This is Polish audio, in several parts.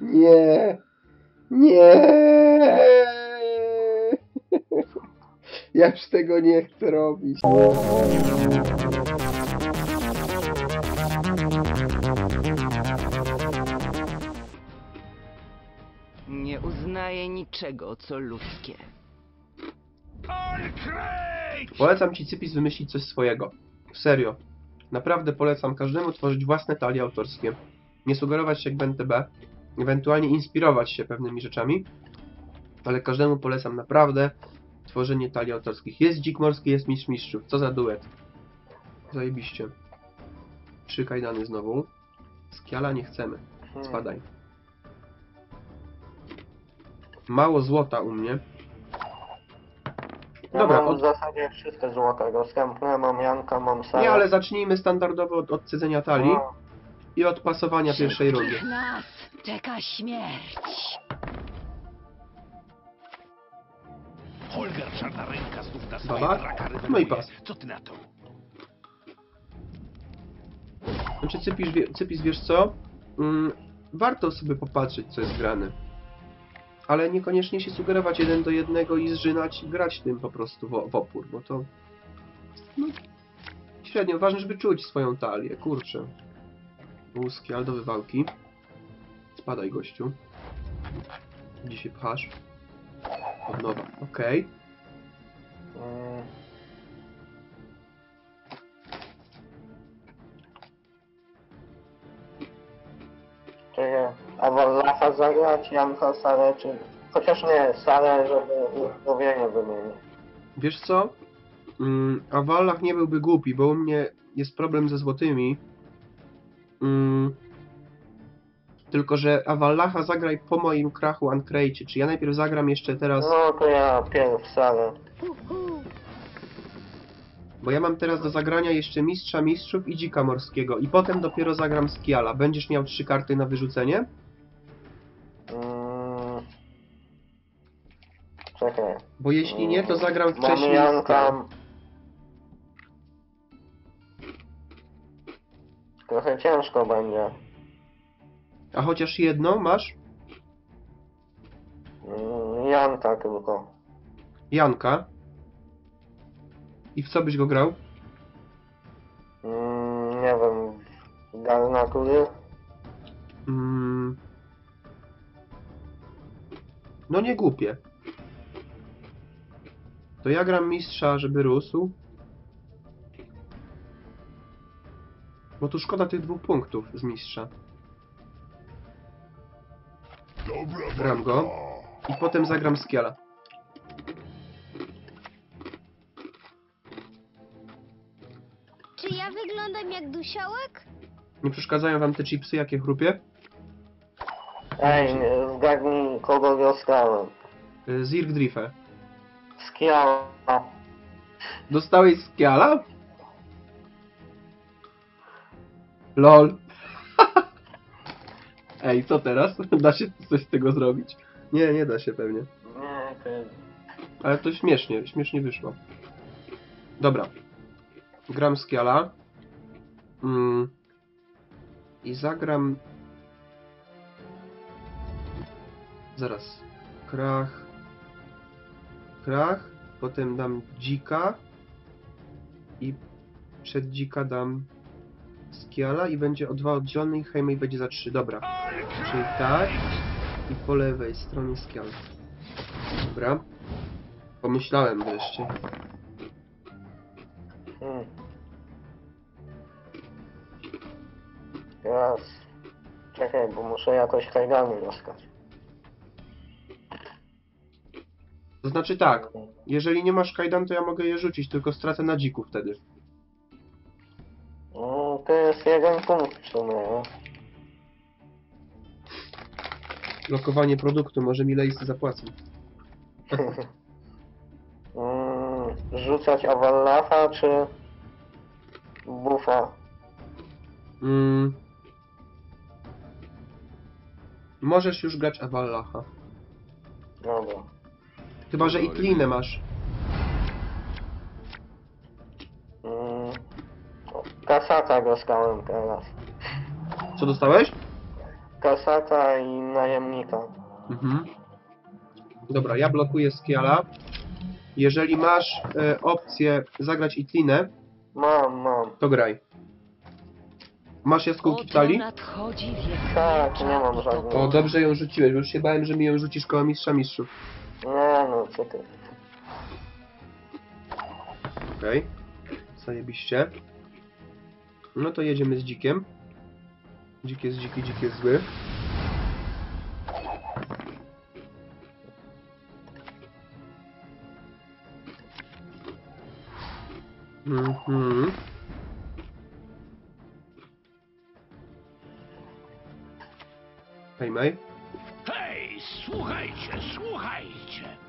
Nie. Nie. Ja już tego nie chcę robić. Nie uznaję niczego, co ludzkie. Polecam ci Cypis wymyślić coś swojego. Serio. Naprawdę polecam każdemu tworzyć własne talie autorskie. Nie sugerować się jak BNTB, ewentualnie inspirować się pewnymi rzeczami, ale każdemu polecam naprawdę tworzenie talii autorskich. Jest dzik morski, jest mistrz mistrzów. Co za duet. Zajebiście. Trzy kajdany znowu. Skiala nie chcemy. Spadaj. Mało złota u mnie. Ja Dobra, mam od- w zasadzie wszystkie złotego. Skępne, mam Janka, mam Sarę. Nie, ale zacznijmy standardowo od odcedzenia talii No, i od pasowania pierwszej rundy. Wszystkich nas czeka śmierć. Holger czarna ręka znów na swoje Baba? draka No i pas. Co ty na to? Znaczy, Cypis, wie, Cypis wiesz co? Mm, warto sobie popatrzeć, co jest grane. Ale niekoniecznie się sugerować jeden do jednego i zżynać i grać tym po prostu w, w opór, bo to... No, średnio. Ważne, żeby czuć swoją talię, kurczę. Łuski, aldo wywałki. Spadaj, gościu. Gdzie się pchasz? Od nowa, okej. mm. Czekaj, a Wallacha zagrać, Janka, Sarę, czy... Chociaż nie, Sarę, żeby uzdrowienie wymienić. Wiesz co? Mm, a w Wallach nie byłby głupi, bo u mnie jest problem ze złotymi. Mm, tylko, że Avallacha zagraj po moim krachu Uncrate. Czy ja najpierw zagram jeszcze teraz, No to ja pierw Sarę. bo ja mam teraz do zagrania jeszcze Mistrza Mistrzów i Dzika Morskiego i potem dopiero zagram Skiala. Będziesz miał trzy karty na wyrzucenie? Mm. Czekaj. Bo jeśli nie, to zagram Mam wcześniej Janka... Trochę ciężko będzie. A chociaż jedno masz? Mm, Janka tylko. Janka. I w co byś go grał? Mm, nie wiem. Garnatury? Mm. No nie głupie. To ja gram mistrza, żeby rósł. Bo tu szkoda tych dwóch punktów z mistrza. Gram go. I potem zagram skiala. Czy ja wyglądam jak dusiołek? Nie przeszkadzają wam te chipsy, jakie chrupie? Ej, zgadnij kogo dostałem. Y, Zirk Drife. Skiała. Dostałeś skiala? LOL. Ej, co teraz? Da się coś z tego zrobić? Nie, nie da się pewnie. Nie, jest... Ale to śmiesznie, śmiesznie wyszło. Dobra. Gram Skiala. Mm. I zagram... Zaraz. Krach. Krach. Potem dam dzika. I przed dzika dam Skiala i będzie o dwa oddzielny i Heimej będzie za trzy. Dobra. Czyli tak. I po lewej stronie Skiala. Dobra. Pomyślałem wreszcie. Hmm. Teraz... Czekaj, bo muszę jakoś kajdany rozkać. To znaczy tak, jeżeli nie masz kajdan, to ja mogę je rzucić, tylko stracę na dziku wtedy. No, jest jeden punkt w sumie, nie? Lokowanie produktu, może mi lejsy zapłacą. Mm, rzucać Avallacha czy Buffa? Mm. Możesz już grać Avallacha. Dobra. Chyba, że i klinę masz. Kasata dostałem teraz. Co dostałeś? kasata i najemnika. Mhm. Dobra, ja blokuję Skiala. Jeżeli masz e, opcję zagrać Itlinę, Mam, mam. to graj. Masz jaskółki w talii? nadchodzi Tak, nie mam żadnych. O, dobrze ją rzuciłeś, bo już się bałem, że mi ją rzucisz koło mistrza mistrzów. Nie no, co ty. Okej. Zajebiście. No to jedziemy z dzikiem. Dzik jest dziki, dzik jest zły. Mhm. Hej, May. Hej, słuchajcie, słuchajcie.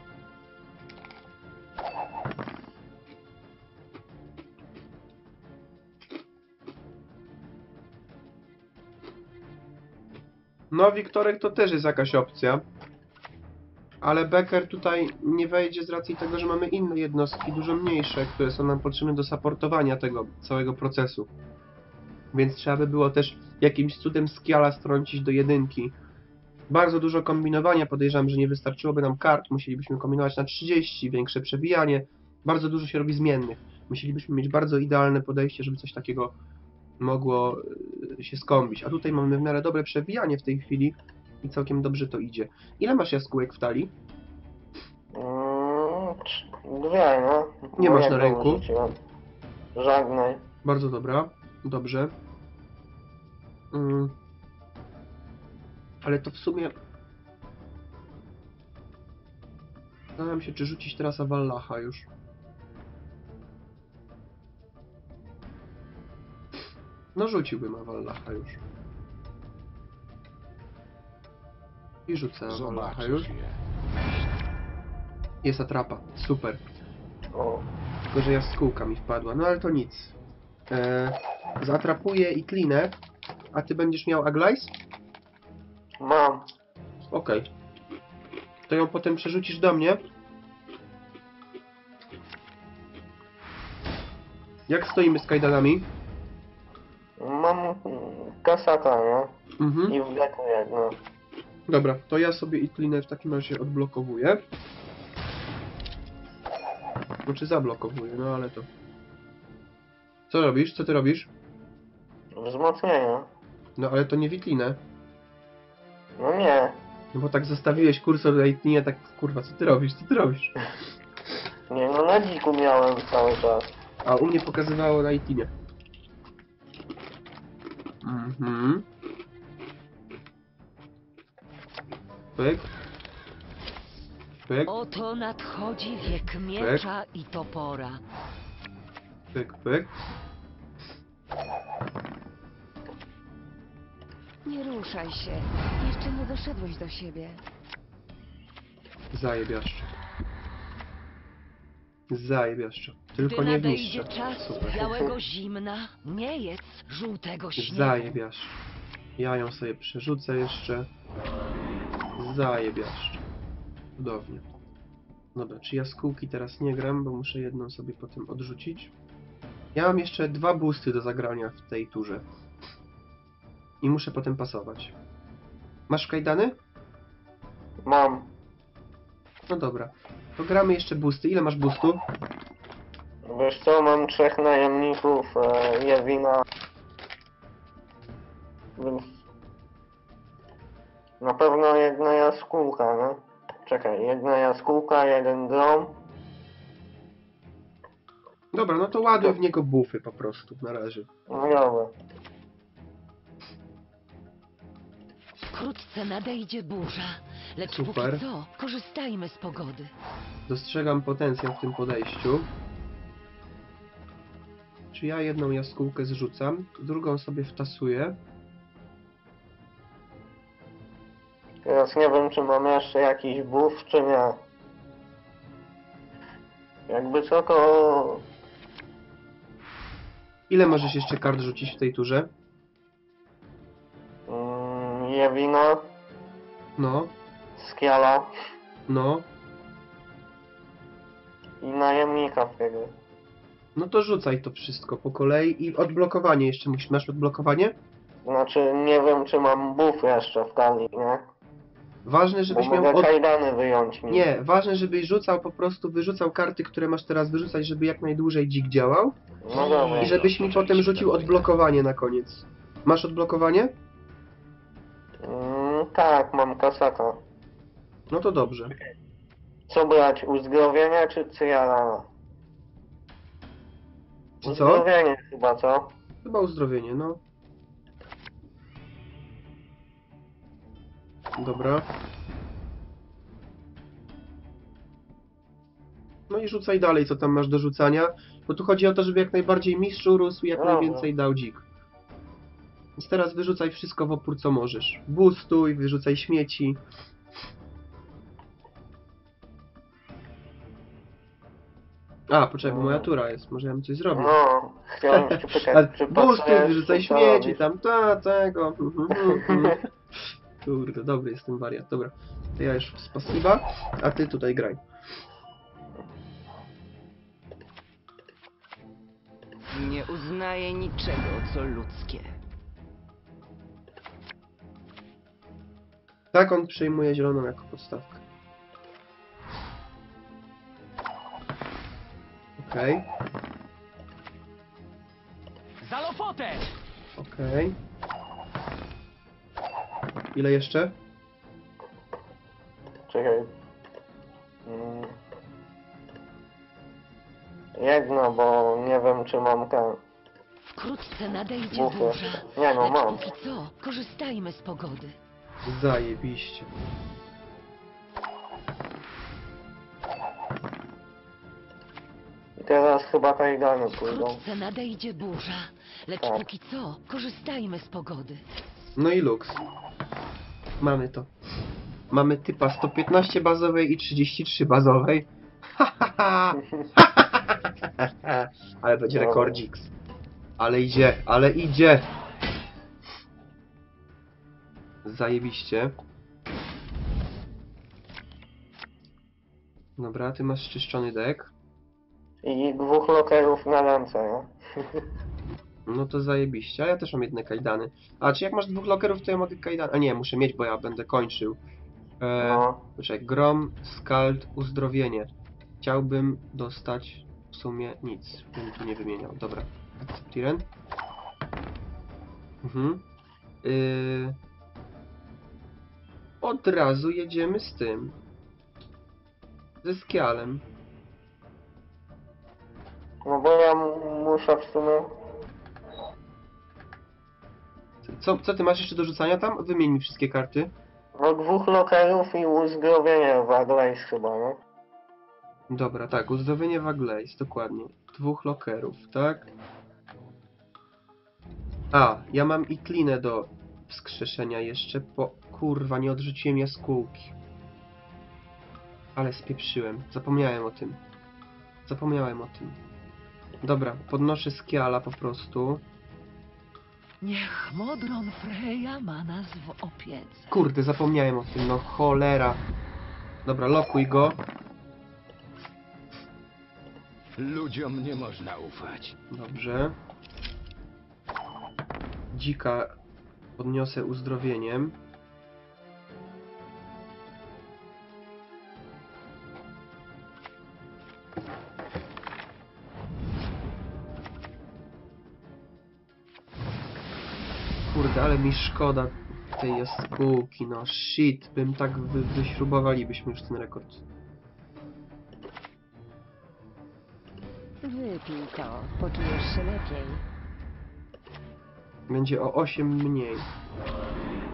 No, Wiktorek to też jest jakaś opcja. Ale Becker tutaj nie wejdzie z racji tego, że mamy inne jednostki, dużo mniejsze, które są nam potrzebne do supportowania tego całego procesu. Więc trzeba by było też jakimś cudem Skiala strącić do jedynki. Bardzo dużo kombinowania, podejrzewam, że nie wystarczyłoby nam kart, musielibyśmy kombinować na 30, większe przebijanie. Bardzo dużo się robi zmiennych. Musielibyśmy mieć bardzo idealne podejście, żeby coś takiego mogło y, się skąpić. A tutaj mamy w miarę dobre przewijanie w tej chwili i całkiem dobrze to idzie. Ile masz jaskółek w talii? Mm, dwie, no. Nie masz na ręku? Żadnej. Bardzo dobra. Dobrze. Mm. Ale to w sumie... Zastanawiam się, czy rzucić teraz Avallacha już. No rzuciłbym Avallacha już. I rzucę Avallacha już. Jest atrapa. Super. O. Tylko, że jaskółka mi wpadła. No ale to nic. E, zatrapuję i klinę. A ty będziesz miał Aglais? Mam. Okej. To ją potem przerzucisz do mnie. Jak stoimy z kajdanami? Mam kasata, no. Mhm. I w deku jedno. Dobra, to ja sobie i klinę w takim razie odblokowuję. Znaczy zablokowuję, no ale to... Co robisz? Co ty robisz? Wzmocnienie. No ale to nie witlinę. No nie. No bo tak zostawiłeś kursor na Itlinie, tak kurwa, co ty robisz? Co ty robisz? Nie, no na dziku miałem cały czas. A u mnie pokazywało na Itinie. Mhm. Pyk. Pyk, Oto nadchodzi wiek miecza i topora. pyk, pyk. Nie ruszaj się. Jeszcze nie doszedłeś do siebie. Zajebiaszczo. Zajebiaszczo. Tylko Gdy nie nadejdzie mistrza. czas Super. białego zimna, nie jedz żółtego śniegu. Zajebiaszczo. Ja ją sobie przerzucę jeszcze. Zajebiaszczo. Cudownie. Dobra, czy jaskółki teraz nie gram, bo muszę jedną sobie potem odrzucić. Ja mam jeszcze dwa boosty do zagrania w tej turze. I muszę potem pasować. Masz kajdany? Mam. No dobra. To gramy jeszcze boosty. Ile masz boostów? Wiesz co, mam trzech najemników, e, Jewina. Więc... Na pewno jedna jaskółka, no. Czekaj, jedna jaskółka, jeden dom. Dobra, no to ładuj w niego buffy po prostu na razie. No dobra. Wkrótce nadejdzie burza, lecz Super. póki co korzystajmy z pogody. Dostrzegam potencjał w tym podejściu. Czy ja jedną jaskółkę zrzucam, drugą sobie wtasuję. Teraz nie wiem, czy mam jeszcze jakiś buff, czy nie. Jakby co, to... Ile możesz jeszcze kart rzucić w tej turze? Mm, Jewina, No, Skiala no. i najemnika wtedy. No to rzucaj to wszystko po kolei i odblokowanie jeszcze musisz. Masz odblokowanie? Znaczy, nie wiem, czy mam buff jeszcze w talii, nie? Ważne, Bo żebyś miał mogę od... kajdany wyjąć mi. Nie, ważne, żebyś rzucał po prostu, wyrzucał karty, które masz teraz wyrzucać, żeby jak najdłużej dzik działał. No dobra. I żebyś mi potem rzucił odblokowanie na koniec. Masz odblokowanie? Mm, tak, mam kasaka. No to dobrze. Co brać, uzdrowienie czy cyjarana? Czy co? Uzdrowienie chyba, co? Chyba uzdrowienie, no. Dobra. No i rzucaj dalej, co tam masz do rzucania. Bo tu chodzi o to, żeby jak najbardziej mistrz urósł i jak Dobra. najwięcej dał dzik. Więc teraz wyrzucaj wszystko w opór, co możesz. Boostuj, wyrzucaj śmieci. A, poczekaj, bo moja tura jest. Może ja bym coś zrobił. No, chciałem się A pytać, czy wyrzucaj co śmieci, robisz? tam, ta, tego. mhm, mhm. Kurde, dobry jest ten wariat. Dobra, to ja już z pasywa, a ty tutaj graj. Nie uznaję niczego, co ludzkie. Tak on przyjmuje zieloną jako podstawkę. Okej, Za lopotę! okej. Ile jeszcze? Czekaj. Mm. Jedno, bo nie wiem, czy mam ten... Wkrótce nadejdzie Mów burza. Nie no, Lecz mam. póki co, korzystajmy z pogody. Zajebiście. Teraz chyba kajdany pójdą. Wkrótce nadejdzie burza. Lecz Tak. póki co, korzystajmy z pogody. No i luks. Mamy to. Mamy typa 115 bazowej i 33 bazowej. ale będzie Dobra. rekordziks. Ale idzie, ale idzie. Zajebiście. Dobra, ty masz czyszczony dek. I dwóch lokerów na ręce, nie? No to zajebiście, a ja też mam jedne kajdany. A czy jak masz dwóch lokerów, to ja mogę kajdany. A nie, muszę mieć, bo ja będę kończył. E, No. Poczekaj, grom, skald, uzdrowienie. Chciałbym dostać w sumie nic. Bym tu nie wymieniał. Dobra. Acceptiren. Mhm. Yy... Od razu jedziemy z tym. Ze skialem. No bo ja muszę w sumie... Co, co ty masz jeszcze do rzucania tam? Wymień mi wszystkie karty. No dwóch lokerów i uzdrowienie w Adlace chyba, nie? Dobra, tak, uzdrowienie Wagleis, dokładnie. Dwóch lokerów, tak? A, ja mam i klinę do wskrzeszenia jeszcze, po... Kurwa, nie odrzuciłem jaskółki. Ale spieprzyłem, zapomniałem o tym. Zapomniałem o tym. Dobra, podnoszę skiala po prostu. Niech Modron Freya ma nas w opiece. Kurde, zapomniałem o tym, no cholera. Dobra, lokuj go. Ludziom nie można ufać. Dobrze. Dzika podniosę uzdrowieniem. Kurde, ale mi szkoda tej jaskółki, no shit, bym tak wy, wyśrubowalibyśmy już ten rekord. Wypij to, poczujesz się lepiej. Będzie o 8 mniej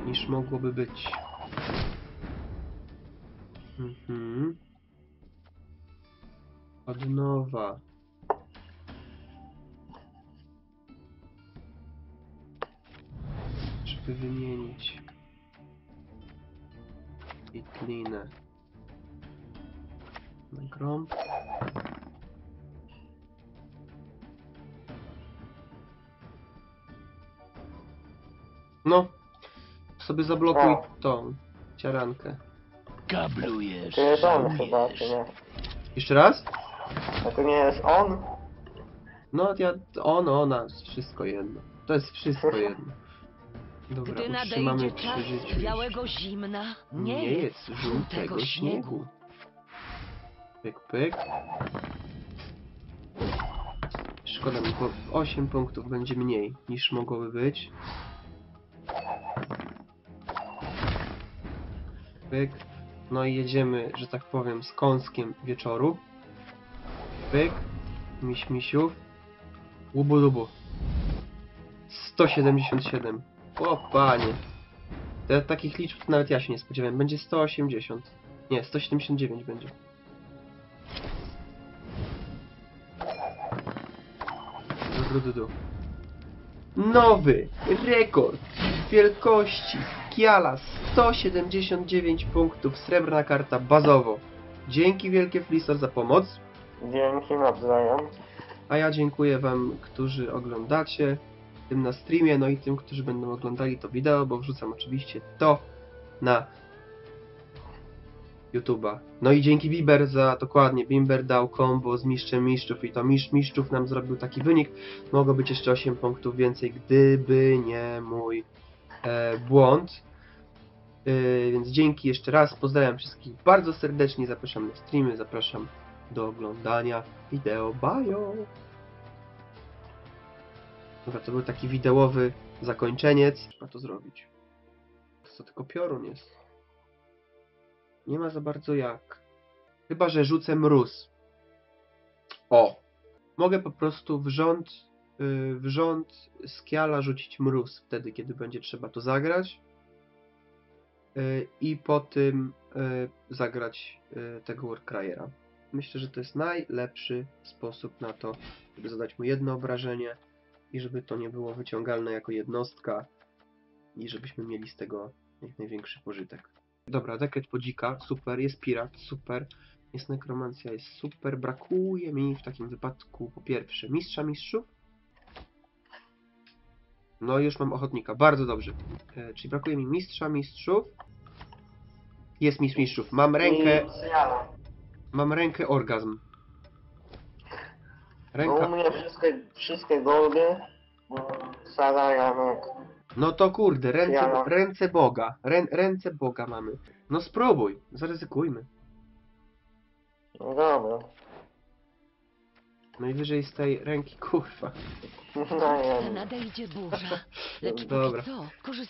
niż mogłoby być. Mhm. Od nowa. Żeby wymienić. I klinę. Na grom. No. Sobie zablokuj O. tą ciarankę. Kablujesz. To jest on chyba, czy nie? Jeszcze raz? A to nie jest on? No, ja, on, ona, wszystko jedno. To jest wszystko jedno. Dobra, Gdy utrzymamy nadejdzie przy czas życiu. białego zimna, nie, Nie jest żółtego śniegu. Pyk, pyk. Szkoda mi, bo 8 punktów będzie mniej niż mogłoby być. Pyk. No i jedziemy, że tak powiem, z kąskiem wieczoru. Pyk. Miś misiów. Łubu lubu. 177. O panie. Te, takich liczb to nawet ja się nie spodziewałem. Będzie 180. Nie, 179 będzie. Nowy rekord wielkości Kiala 179 punktów, srebrna karta bazowo. Dzięki wielkie Flisor za pomoc. Dzięki nawzajem. A ja dziękuję Wam, którzy oglądacie, tym na streamie, no i tym, którzy będą oglądali to wideo, bo wrzucam oczywiście to na YouTube'a. No i dzięki Bimber za, dokładnie, Bimber dał combo z mistrzem mistrzów i to mistrz mistrzów nam zrobił taki wynik. Mogło być jeszcze 8 punktów więcej, gdyby nie mój e, błąd. E, więc dzięki jeszcze raz, pozdrawiam wszystkich bardzo serdecznie, zapraszam na streamy, zapraszam do oglądania wideo. Bajo! Dobra, to był taki wideowy zakończeniec. Trzeba to zrobić. To tylko piorun jest. Nie ma za bardzo jak. Chyba, że rzucę mróz. O! Mogę po prostu w rząd, yy, w rząd skiala rzucić mróz wtedy, kiedy będzie trzeba to zagrać. Yy, I po tym yy, zagrać yy, tego Warcryera. Myślę, że to jest najlepszy sposób na to, żeby zadać mu jedno obrażenie i żeby to nie było wyciągalne jako jednostka i żebyśmy mieli z tego jak największy pożytek. Dobra, dekret podzika, super, jest pirat, super, jest nekromancja, jest super, brakuje mi w takim wypadku po pierwsze mistrza mistrzów, no już mam ochotnika, bardzo dobrze, e, czyli brakuje mi mistrza mistrzów, jest mistrz mistrzów, mam rękę, mam rękę orgazm. No, Ręka, u mnie wszystkie, wszystkie goldy. Sara, Janek. No to kurde, ręce, ręce Boga. Rę, ręce Boga mamy. No spróbuj, zaryzykujmy. No dobra. Najwyżej z tej ręki, kurwa. No nadejdzie burza. Lecz Dobra. co,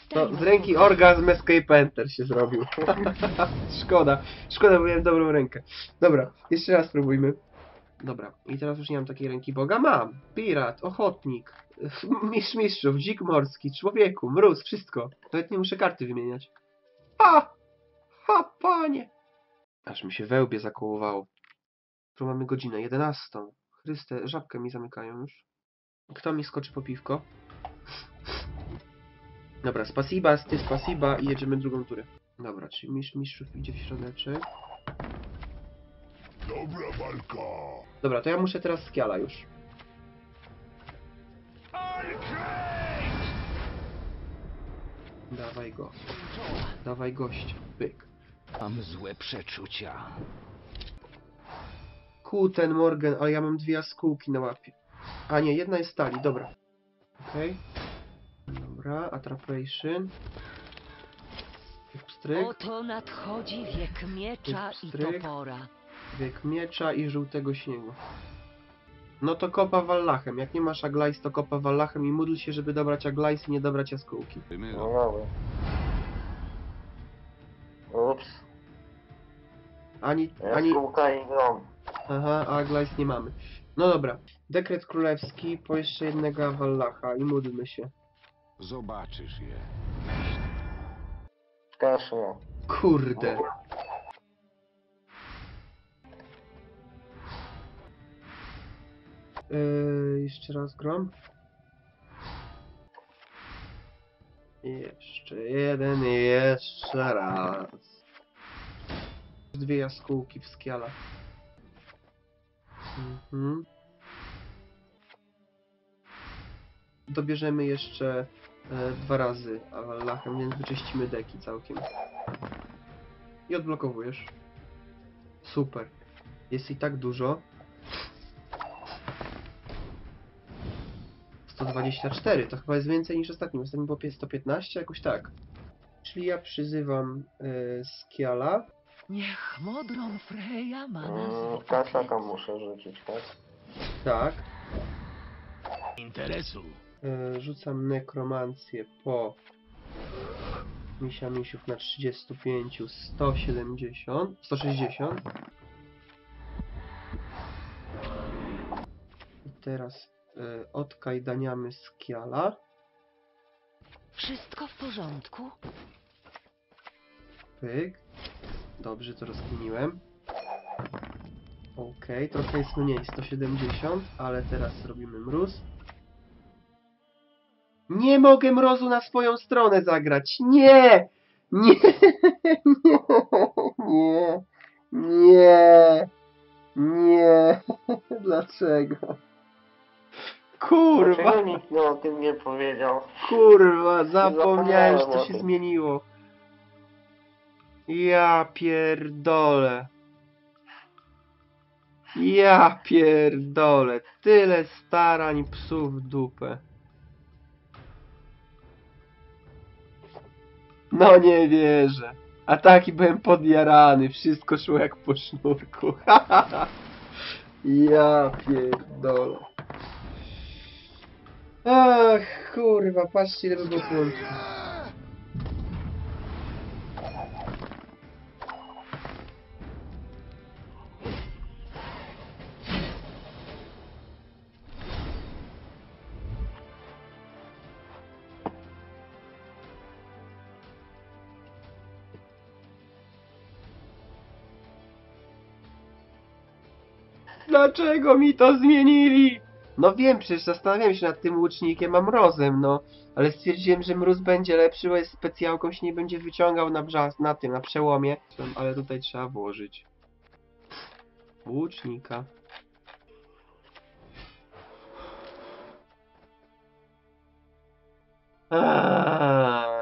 To z ręki orgazm Escape Enter się zrobił. szkoda, szkoda, bo miałem dobrą rękę. Dobra, jeszcze raz spróbujmy. Dobra, i teraz już nie mam takiej ręki Boga. Mam. Pirat, ochotnik, mistrz mistrzów, dzik morski, człowieku, mróz, wszystko. Nawet nie muszę karty wymieniać. Ha! Ha, panie! Aż mi się wełbie zakołowało. Tu mamy godzinę 11. Chryste, żabkę mi zamykają już. Kto mi skoczy po piwko? Dobra, spasiba, ty spasiba i jedziemy drugą turę. Dobra, czyli mistrz mistrzów idzie w środeczek. Dobra walka. Dobra, to ja muszę teraz skiala już. Dawaj go. Dawaj gość. Pyk. Mam złe przeczucia. Kuten Morgan, ale ja mam dwie jaskółki na łapie. A nie, jedna jest stali, dobra. Okej. Dobra, Attrapation. Pstryk, Oto nadchodzi wiek miecza i topora. Wiek miecza i żółtego śniegu. No to kopa Wallachem. Jak nie masz Aglais, to kopa Wallachem i módl się, żeby dobrać Aglais i nie dobrać jaskółki. No dobra. Ups. Ani, ani, Jaskółka i grom. aha, a Aglais nie mamy. No dobra. Dekret królewski po jeszcze jednego Wallacha i módlmy się. Zobaczysz je. Nie. Kurde. Yy, jeszcze raz grom. Jeszcze jeden, jeszcze raz. Dwie jaskółki w skialach. Mhm. Dobierzemy jeszcze e, dwa razy Awallachem, więc wyczyścimy deki całkiem. I odblokowujesz. Super. Jest i tak dużo. 124, to chyba jest więcej niż ostatnim. Ostatnim było 115, jakoś tak. Czyli ja przyzywam y, Skiala. Niech modrą Freja ma nas Mm, w opiece. muszę rzucić, tak? Tak. Interesu. Y, rzucam nekromancję po misia misiów na 35, 170, 160. I teraz odkajdaniamy Skiala. Wszystko w porządku? Pyk. Dobrze, to rozkminiłem. Okej, trochę jest mniej, 170, ale teraz robimy mróz. Nie mogę mrozu na swoją stronę zagrać. Nie! Nie! Nie! Nie! Nie! Dlaczego? Kurwa! Dlaczego nikt mi o tym nie powiedział? Kurwa, zapomniałem, że to się zmieniło. Ja pierdolę. Ja pierdolę. Tyle starań psów w dupę. No nie wierzę. A taki byłem podjarany. Wszystko szło jak po sznurku. ja pierdolę. Ach, kurwa, patrzcie ile by było punktów. Dlaczego mi to zmienili? No wiem, przecież zastanawiałem się nad tym łucznikiem, a mrozem, no. Ale stwierdziłem, że mróz będzie lepszy, bo jest specjalką, się nie będzie wyciągał na brzas, na tym, na przełomie. Ale tutaj trzeba włożyć. Łucznika. Aaaa.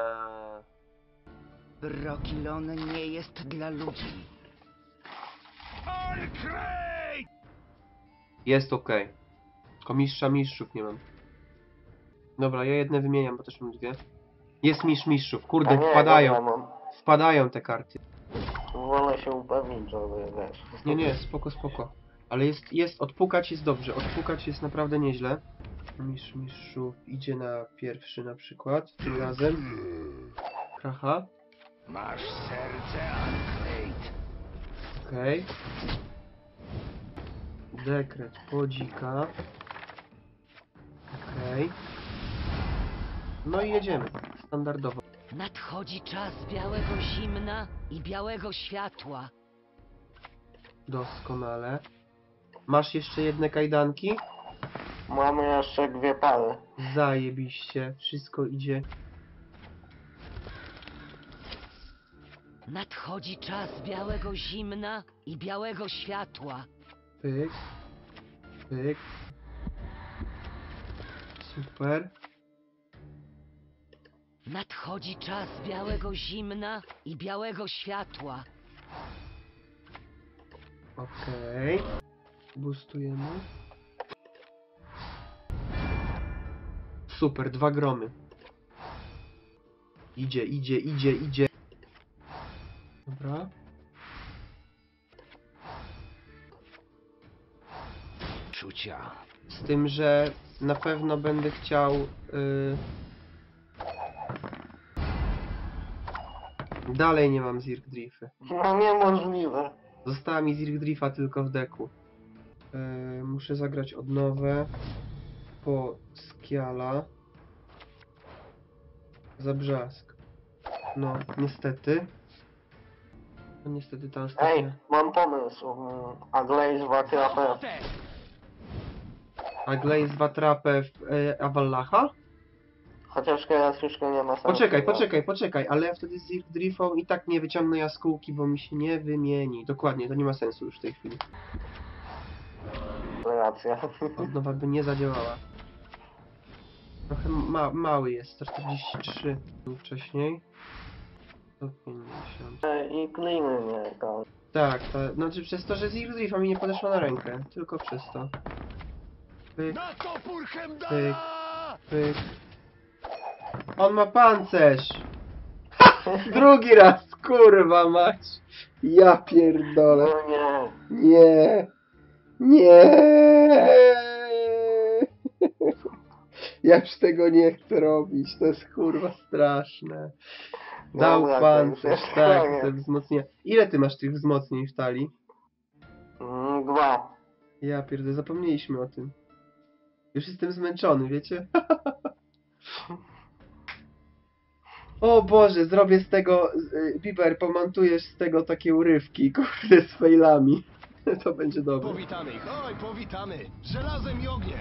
Brokilon nie jest dla ludzi. Jest okej. Tylko mistrza mistrzów nie mam. Dobra, ja jedne wymieniam, bo też mam dwie. Jest mistrz mistrzów, kurde, nie, wpadają, dobra, mam. wpadają te karty. Wolę się upewnić, żeby wiesz. Nie, nie, spoko, spoko. Ale jest, jest, odpukać jest dobrze, odpukać jest naprawdę nieźle. Mistrz mistrzów idzie na pierwszy na przykład, tym razem. Kracha, Masz serce, Arcade. okej. Dekret podzika. Okej. No i jedziemy, standardowo. Nadchodzi czas białego zimna i białego światła. Doskonale. Masz jeszcze jedne kajdanki? Mamy jeszcze dwie pary. Zajebiście, wszystko idzie. Nadchodzi czas białego zimna i białego światła. Pyk. Pyk. Super. Nadchodzi czas białego zimna i białego światła. Okej. Boostujemy. Super, dwa gromy. Idzie, idzie, idzie, idzie. Dobra. Czucia. Z tym, że na pewno będę chciał. y, Dalej nie mam Zirk Driffy. No niemożliwe. Została mi Zirk Driffa tylko w deku. Y, muszę zagrać odnowę po Skiala. Zabrzask. No, niestety. No niestety ta Ej, ostatnia. mam pomysł. Mm, A Glaze Watrapę. A Glaze Watrapę w y, Avallacha? Chociaż teraz już nie ma sensu. Poczekaj, no. poczekaj, poczekaj, ale ja wtedy z Zirk Driffą i tak nie wyciągnę jaskółki, bo mi się nie wymieni. Dokładnie, to nie ma sensu już w tej chwili. Racja. Odnowa by nie zadziałała. Trochę ma mały jest, 143 był wcześniej. 150. I kliny nie tam. Tak, to, znaczy przez to, że Zirk Driffa mi nie podeszła na rękę. Tylko przez to. Pyk, pyk! Pyk. On ma pancerz! Drugi raz, kurwa mać! Ja pierdolę. No nie. Nie! Nie! Ja już tego nie chcę robić, to jest kurwa straszne. Dał Dobra, to pancerz, tak, te wzmocnienia. Ile ty masz tych wzmocnień w talii? Mm, Dwa. Ja pierdolę, zapomnieliśmy o tym. Już jestem zmęczony, wiecie? o Boże, zrobię z tego, y, Biber, pomontujesz z tego takie urywki, kurde, z failami. To będzie dobre. Powitamy oj, powitamy! Żelazem i ogniem!